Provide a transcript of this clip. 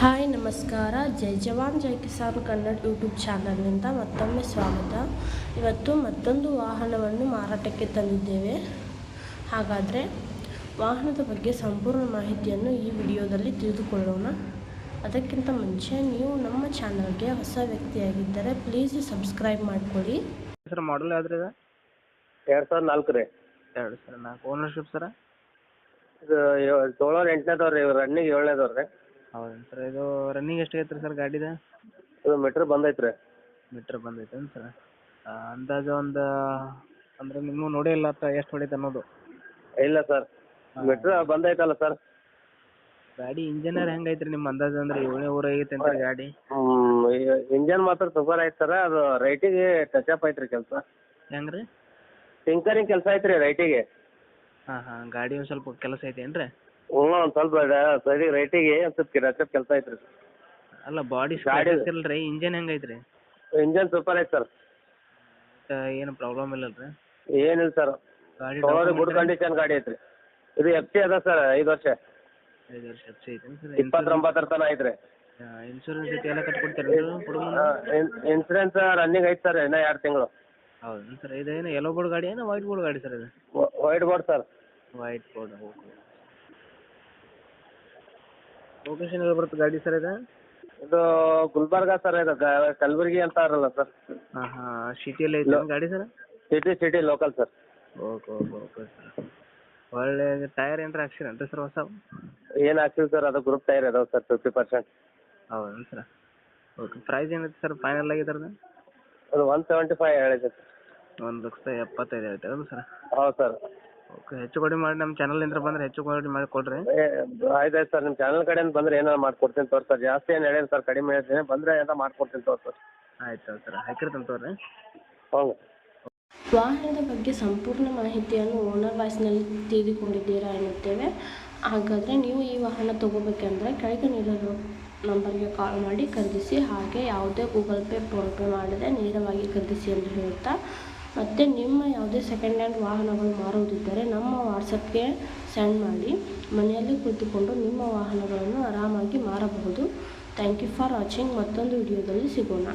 ನಮಸ್ಕಾರ. ಜೈ ಜವಾನ್ ಜೈ ಕಿಸಾನ್ ಕನ್ನಡ ಯೂಟ್ಯೂಬ್ ಚಾನಲ್ನಿಂದ ಮತ್ತೊಮ್ಮೆ ಸ್ವಾಗತ. ಇವತ್ತು ಮತ್ತೊಂದು ವಾಹನವನ್ನು ಮಾರಾಟಕ್ಕೆ ತಂದಿದ್ದೇವೆ. ಹಾಗಾದರೆ ವಾಹನದ ಬಗ್ಗೆ ಸಂಪೂರ್ಣ ಮಾಹಿತಿಯನ್ನು ಈ ವಿಡಿಯೋದಲ್ಲಿ ತಿಳಿದುಕೊಳ್ಳೋಣ. ಅದಕ್ಕಿಂತ ಮುಂಚೆ ನೀವು ನಮ್ಮ ಚಾನಲ್ಗೆ ಹೊಸ ವ್ಯಕ್ತಿಯಾಗಿದ್ದರೆ ಪ್ಲೀಸ್ ಸಬ್ಸ್ಕ್ರೈಬ್ ಮಾಡಿಕೊಳ್ಳಿ. ಸರ್ ಮಾಡಲ್ ಯಾವ್ದು ಎರಡು ಸಾವಿರದ ನಾಲ್ಕು ರೀ. ಎರಡು ಸಾವಿರ ನಾಲ್ಕು. Ownership sir? ಇದು ಏಳು ಎಂಟನೇದವ್ರು ರೀ ರನ್ನಿಂಗ್ ಏಳನೇದವ್ರು ರೀ. ಹೌದೇನು ಸರ್ ಇದು ರನ್ನಿಂಗ್ ಎಷ್ಟು ಐತ್ರಿ ಸರ್ ಗಾಡಿದ? ಇದು ಮೀಟ್ರ್ ಬಂದೈತೆ ರೀ ಮೀಟ್ರ್ ಬಂದೈತೇನು ಸರ್? ಅಂದಾಜು ಒಂದು ಅಂದ್ರೆ ನೀವು ನೋಡೇ ಇಲ್ಲ ಅಂತ ಎಷ್ಟು ಹೊಡೈತೆ ಅನ್ನೋದು. ಇಲ್ಲ ಸರ್ ಮೀಟ್ರ್ ಬಂದೈತಲ್ಲ ಸರ್. ಗಾಡಿ ಇಂಜಿನಿಯರ್ ಹೆಂಗೆ ಐತ್ರಿ ನಿಮ್ಮ ಅಂದಾಜು ಅಂದ್ರೆ ಏಳನೇ ಊರ ಐತೆ ಅಂತ ಗಾಡಿ? ಇಂಜನ್ ಮಾತ್ರ ಸೂಪರ್ ಐತೆ ಸರ್ ಅದು ರೈಟಿಗೆ ಟಚ್ ಅಪ್ ಐತ್ರಿ ಕೆಲಸ. ಹೆಂಗೆ ರೀ ಟಿಂಕರಿಂಗ್ ಕೆಲಸ ಐತ್ರಿ ರೈಟಿಗೆ. ಹಾ ಹಾ ಗಾಡಿ ಒಂದು ಸ್ವಲ್ಪ ಕೆಲಸ ಐತೆ ರೀ ಹ್ಞೂ ಒಂದು ಸ್ವಲ್ಪ ಸರಿ ರೈಟಿಗೆ ಸ್ವಲ್ಪ ಅಪ್ ಕೆಲಸ ಐತೆ ರೀ ಅಲ್ಲ ಬಾಡಿ ಗಾಡಿ- ಸ್ಕ್ರಾಚಸ್ ಇಲ್ಲ ರೀ ಇಂಜನ್ ಹೆಂಗೆ ಐತ್ರಿ? ಇಂಜನ್ ಸೂಪರ್ ಐತೆ ಸರ್ ಏನು ಪ್ರಾಬ್ಲಮ್ ಇಲ್ಲಲ್ರಿ? ಏನಿಲ್ಲ ಸರ್ ಗಾಡಿ ತೊಗೊಳೋರು ಗುಡ್ ಕಂಡೀಷನ್ ಗಾಡಿ ಐತ್ರಿ. ಇದು ಎಫ್ ಸಿ ಅದ ಸರ್ ಐದು ವರ್ಷ. ಐದು ವರ್ಷ ಎಫ್ಸಿ ಐತೆ ಸರ್ ಇಪ್ಪತ್ತೊಂಬತ್ತರ ತನಕ ಐತ್ರಿ. ಇನ್ಶೂರೆನ್ಸ್ ಐತಿ ಎಲ್ಲ ಕಟ್ಕೊಡ್ತೀರಿ ಇನ್ಶೂರೆನ್ಸ್ ಇನ್ಸೂರೆನ್ಸ್ ರನ್ನಿಂಗ್ ಐತೆ ಸರ್ ಇನ್ನೂ ಎರಡು ತಿಂಗಳು. ಹೌದು ಸರ್ ಇದೇನು ಯೆಲ್ಲೋ ಬೋರ್ಡ್ ಗಾಡಿ ಏನು ವೈಟ್ ಬೋರ್ಡ್ ಗಾಡಿ ಸರ್ ಇದು? White board sir white board okay location ಎಲ್ಲಿ ಬರುತ್ತೆ ಗಾಡಿ ಸರ್ ಇದು? ಇದು ಗುಲ್ಬರ್ಗ ಸರ್ ಇದು ಗ- ಕಲಬುರ್ಗಿ ಅಂತ ಇರಲ್ಲ ಸರ್. ಹಾಂ ಹಾಂ ಸಿಟಿಯಲ್ಲಿ ಐತೆ ಗಾಡಿ sir? City city local sir. Okay okay okay sir. ಒಳ್ಳೆ ಟೈರ್ ಏನಾರ ಹಾಕ್ಸಿರೇನ್ರಿ ಸರ್ ಹೊಸ? ಏನು ಹಾಕ್ಸಿವಿ ಸರ್ ಅದು ಗ್ರೂಪ್ ಟೈರ್ ಇದಾವೆ ಸರ್ ಫಿಫ್ಟಿ ಪರ್ಸೆಂಟ್ ಹೌದೇನು ಸರ್. ಓಕೆ ಪ್ರೈಸ್ ಏನೈತೆ ಸರ್ ಫೈನಲ್ ಆಗಿ ಇದ್ರದ್ದು? ಅದು ಒನ್ ಸೆವೆಂಟಿ ಫೈವ್ ಹೇಳಿದೆ ಸರ್. ಒಂದು ಲಕ್ಷದ ಎಪ್ಪತ್ತೈದು ಹೇಳ್ತೀರಲ್ಲ ಸರ್? ಹೌದು ಸರ್. ಓಕೆ ಹೆಚ್ಚು ಕಡಿಮೆ ಮಾಡಿ ನಮ್ಮ ಚಾನಲಿಂದ ಬಂದರೆ ಹೆಚ್ಚು ಕಡಿಮೆ ಮಾಡಿ ಕೊಡ್ರಿ. ಏ ಆಯ್ತು ಆಯ್ತು ಸರ್ ನಿಮ್ಮ ಚಾನಲ್ ಕಡೆಯಿಂದ ಬಂದರೆ ಏನಾರು ಮಾಡ್ಕೊಡ್ತೀನಿ ತೋರಿ ಸರ್. ಜಾಸ್ತಿ ಏನು ಹೇಳಿಲ್ಲ ಸರ್ ಕಡಿಮೆ ಹೇಳ್ತೀನಿ. ಬಂದರೆ ಏನೋ ಮಾಡ್ಕೊಡ್ತೀನಿ ತೋರಿ ಸರ್. ಆಯ್ತು ಸರ್ ಹಾಕಿರ್ತೀನಿ ತೋರಿ ಹ್ಞೂ ವಾಹನದ ಬಗ್ಗೆ ಸಂಪೂರ್ಣ ಮಾಹಿತಿಯನ್ನು ಓನರ್ ವಾಯ್ಸ್ನಲ್ಲಿ ತಿಳಿದುಕೊಂಡಿದ್ದೀರಾ ಎನ್ನುತ್ತೇವೆ. ಹಾಗಾದರೆ ನೀವು ಈ ವಾಹನ ತಗೋಬೇಕೆಂದರೆ ಕೆಳಗೆ ನೀಡಿರೋ ನಂಬರ್ಗೆ ಕಾಲ್ ಮಾಡಿ ಖರೀದಿಸಿ ಹಾಗೆ ಯಾವುದೇ ಗೂಗಲ್ ಪೇ ಫೋನ್ಪೇ ಮಾಡದೆ ನೇರವಾಗಿ ಖರೀದಿಸಿ ಎಂದು ಹೇಳುತ್ತಾ ಮತ್ತು ನಿಮ್ಮ ಯಾವುದೇ ಸೆಕೆಂಡ್ ಹ್ಯಾಂಡ್ ವಾಹನಗಳು ಮಾರುವುದಿದ್ದರೆ ನಮ್ಮ ವಾಟ್ಸಪ್ಗೆ ಸೆಂಡ್ ಮಾಡಿ. ಮನೆಯಲ್ಲಿ ಕುಳಿತುಕೊಂಡು ನಿಮ್ಮ ವಾಹನಗಳನ್ನು ಆರಾಮಾಗಿ ಮಾರಬಹುದು. ಥ್ಯಾಂಕ್ ಯು ಫಾರ್ ವಾಚಿಂಗ್ ಮತ್ತೊಂದು ವಿಡಿಯೋದಲ್ಲಿ ಸಿಗೋಣ.